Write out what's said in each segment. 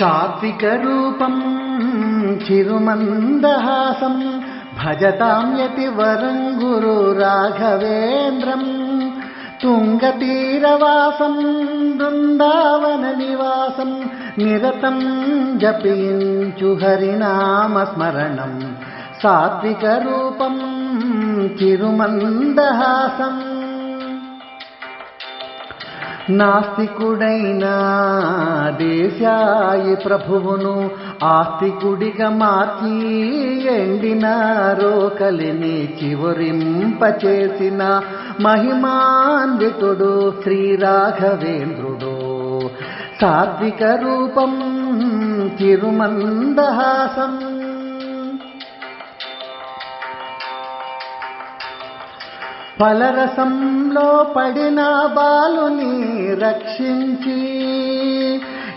సాత్విక రూపం చిరుమందహాసం భజతాం యతి వరం గురు రాఘవేంద్రం. తుంగతీరవాసం బృందావన నివాసం నిరతం జపించు హరినామ స్మరణం. సాత్విక రూపం చిరుమందహాసం నాస్తికుడైన దేశాయి ప్రభువును ఆస్తికుడిగా మార్చి ఎండిన రోకలిని చివరింపచేసిన మహిమాన్వితుడు శ్రీ రాఘవేంద్రుడు సాత్విక రూపం తిరుమందహాసం ఫలరసంలో పడిన బాలుని రక్షించి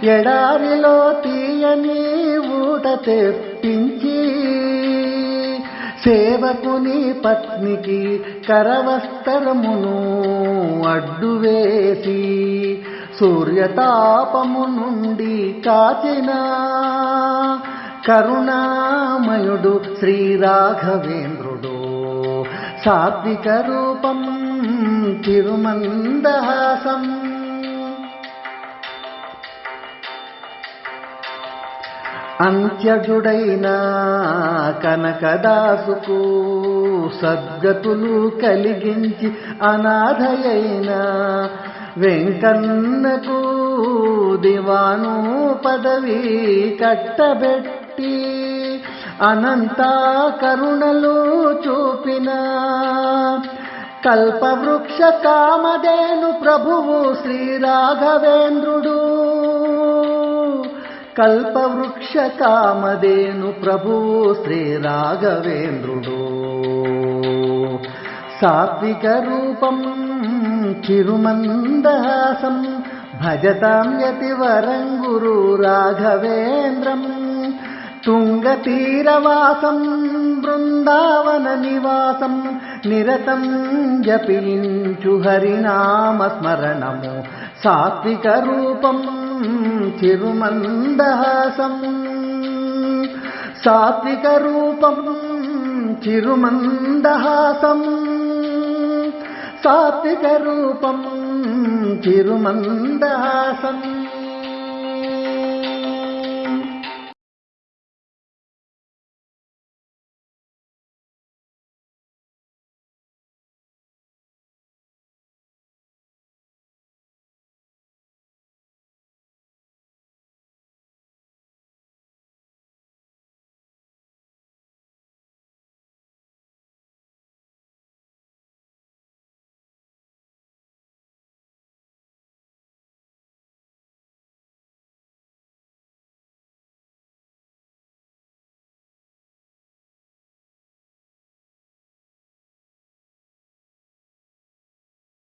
ఎడారిలో తీయని ఊట తెప్పించి సేవకుని పత్నికి కరవస్త్రమును అడ్డువేసి సూర్యతాపము నుండి కాచిన కరుణామయుడు శ్రీ రాఘవేంద్రుడు సాత్విక రూపం తిరుమందహాసం. అంత్యజుడైన కనకదాసుకు సద్గతులు కలిగించి అనాథయైన వెంకన్నకు దివాను పదవి కట్టబెట్టి అనంత కరుణలు చూపిన కల్పవృక్ష కామధేను ప్రభువు శ్రీ రాఘవేంద్రుడు కల్పవృక్ష కామధేను ప్రభువు శ్రీ రాఘవేంద్రుడు సాత్విక రూపం చిరుమందహాసం భజతాం యతి వరం గురు రాఘవేంద్రం. తుంగతీరవాసం బృందావన నివాసం నిరతం జపించు హరినామ స్మరణము. సాత్విక రూపం చిరుమందహాసం సాత్విక